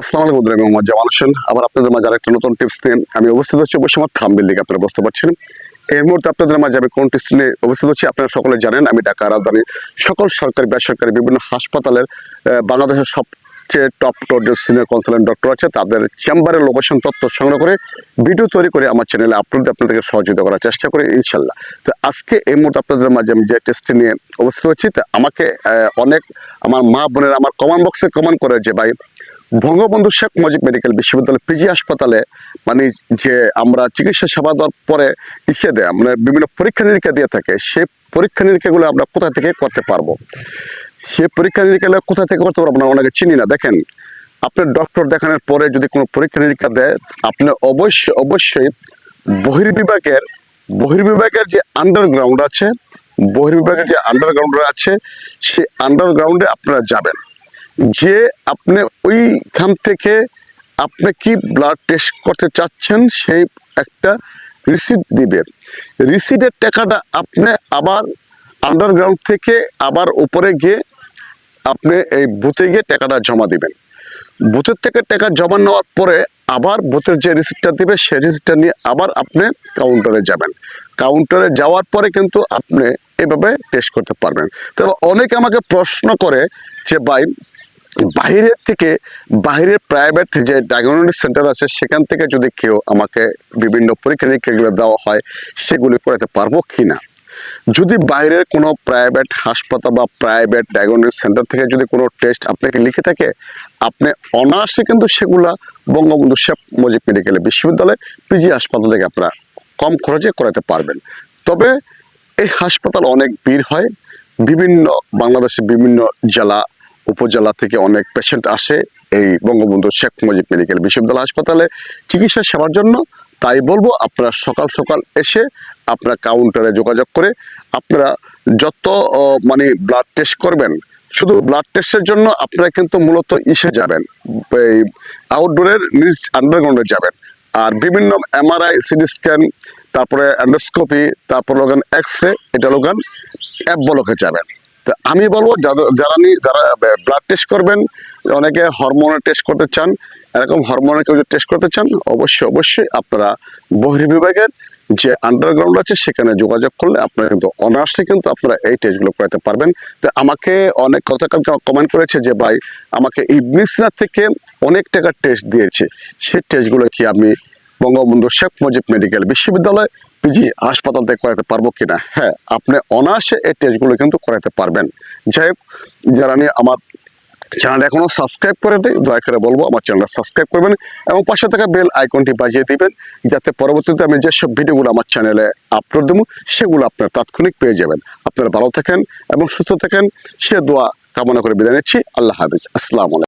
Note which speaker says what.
Speaker 1: আসসালামু আলাইকুম মোহাম্মদ জামাল হোসেন আবার আপনাদের মাঝে আরেকটা নতুন টিপস নিয়ে আমি অবস্থিত হচ্ছি অবশ্যই আমার থাম্বিল দিকে আপনারা বুঝতে পারছেন। এই মুহূর্তে আপনাদের মাঝে আমি কোন টিপস নিয়ে অবস্থিত হচ্ছি আপনারা সকলে জানেন, আমি ঢাকা রাজধানী, সকল সরকারি, বেসরকারি বিভিন্ন হাসপাতালের বাংলাদেশের সবচেয়ে টপ টপ যে সিনিয়র কনসালটেন্ট ডক্টর আছে। তাদের চেম্বারের লোকেশন তথ্য সংগ্রহ করে ভিডিও তৈরি করে আমার চ্যানেলে আপলোড আপনাদেরকে সহযোগিতা করার চেষ্টা করি ইনশাল্লাহ তো আজকে এই মুহূর্তে আপনাদের মাঝে আমি যে টেস্টটি নিয়ে অবস্থিত হচ্ছি, তা আমাকে অনেক আমার মা বোনেরা আমার কমেন্ট বক্সে কমেন্ট করে যে, ভাই বঙ্গবন্ধু শেখ মুজিব মেডিকেল বিশ্ববিদ্যালয় পিজি হাসপাতালে মানে যে আমরা চিকিৎসা সেবা দেওয়ার পরে ইসে দেয় আমরা বিভিন্ন পরীক্ষা নিরীক্ষা দিয়ে থাকে, সেই পরীক্ষা নিরীক্ষাগুলো আমরা কোথা থেকে করতে পারব? সে পরীক্ষা নিরীক্ষা কোথা থেকে করতে পারব না অনেকে চিনি না। দেখেন, আপনার ডক্টর দেখানোর পরে যদি কোনো পরীক্ষা নিরীক্ষা দেয়, আপনি অবশ্যই অবশ্যই বহির্বিভাগের বহির্বিভাগের যে আন্ডারগ্রাউন্ড আছে, বহির্বিভাগের যে আন্ডারগ্রাউন্ড আছে, সেই আন্ডারগ্রাউন্ডে আপনারা যাবেন। যে আপনি ওইখান থেকে আপনি কি ব্লাড টেস্ট করতে চাচ্ছেন, সেই একটা রিসিপ্ট দিবে। রিসিপ্টের টাকাটা আপনি আবার আন্ডারগ্রাউন্ড থেকে আবার উপরে গিয়ে আপনি এই বুথে গিয়ে টাকাটা জমা দিবেন। বুথের থেকে টাকা জমা নেওয়ার পরে আবার বুথের যে রিসিটটা দিবে, সেই রিসিটটা নিয়ে আবার আপনি কাউন্টারে যাবেন। কাউন্টারে যাওয়ার পরে কিন্তু আপনি এভাবে টেস্ট করতে পারবেন। তবে অনেকে আমাকে প্রশ্ন করে যে, ভাই বাইরের থেকে, বাইরের প্রাইভেট যে ডায়াগনস্টিক সেন্টার আছে, সেখান থেকে যদি কেউ আমাকে বিভিন্ন পরীক্ষা নিরীক্ষাগুলো দেওয়া হয়, সেগুলি করাতে পারব কি না যদি বাইরের কোনো প্রাইভেট হাসপাতাল বা প্রাইভেট ডায়াগনস্টিক সেন্টার থেকে যদি কোনো টেস্ট আপনাকে লিখে থাকে, আপনি অনার্সে কিন্তু সেগুলা বঙ্গবন্ধু শেখ মুজিব মেডিকেল বিশ্ববিদ্যালয় পিজি হাসপাতাল থেকে আপনারা কম খরচে করাতে পারবেন। তবে এই হাসপাতাল অনেক ভিড় হয়। বিভিন্ন বাংলাদেশের বিভিন্ন জেলা উপজেলা থেকে অনেক পেশেন্ট আসে এই বঙ্গবন্ধু শেখ মুজিব মেডিকেল বিশ্ববিদ্যালয় হাসপাতালে চিকিৎসা সেবার জন্য। তাই বলব, আপনারা সকাল সকাল এসে আপনারা কাউন্টারে যোগাযোগ করে আপনারা যত মানে ব্লাড টেস্ট করবেন, শুধু ব্লাড টেস্টের জন্য আপনারা কিন্তু মূলত ইসে যাবেন। এই আউটডোরের নিজ আন্ডারগ্রাউন্ডে যাবেন। আর বিভিন্ন এমআরআই সিটি স্ক্যান তারপরে অ্যান্ডোস্কোপি তারপর লোকান এক্স রে এটা লোকান অ্যাপ বলকে যাবেন। তো আমি বলব যারা যারা ব্লাড টেস্ট করবেন, অনেকে হরমোনের টেস্ট করতে চান, এরকম হরমোনের কেউ টেস্ট করতে চান, অবশ্যই অবশ্যই আপনারা বহির্বিভাগের যে আন্ডারগ্রাউন্ড আছে, সেখানে যোগাযোগ করলে আপনারা কিন্তু অনার্সে কিন্তু আপনারা এই টেস্টগুলো করাতে পারবেন। তো আমাকে অনেক কথা কমেন্ট করেছে যে, ভাই, আমাকে ইবনিসনা থেকে অনেক টাকার টেস্ট দিয়েছে। সেই টেস্টগুলো কি আমি বঙ্গবন্ধু শেখ মুজিব মেডিকেল বিশ্ববিদ্যালয় পিজি হাসপাতাল থেকে করাতে পারব কিনা? হ্যাঁ আপনি অনায়াসে এই টেস্টগুলো কিন্তু করাতে পারবেন। যাই হোক, যারা নিয়ে আমার চ্যানেলটা এখনও সাবস্ক্রাইব করে নেই দয়া করে বলব আমার চ্যানেলটা সাবস্ক্রাইব করবেন এবং পাশে থাকা বেল আইকনটি বাজিয়ে দিবেন, যাতে পরবর্তীতে আমি যেসব ভিডিওগুলো আমার চ্যানেলে আপলোড দেবো, সেগুলো আপনার তাৎক্ষণিক পেয়ে যাবেন। আপনারা ভালো থাকেন এবং সুস্থ থাকেন, সে দোয়া কামনা করে বিদায় নিচ্ছি। আল্লাহ হাফিজ। আসসালামু আলাইকুম।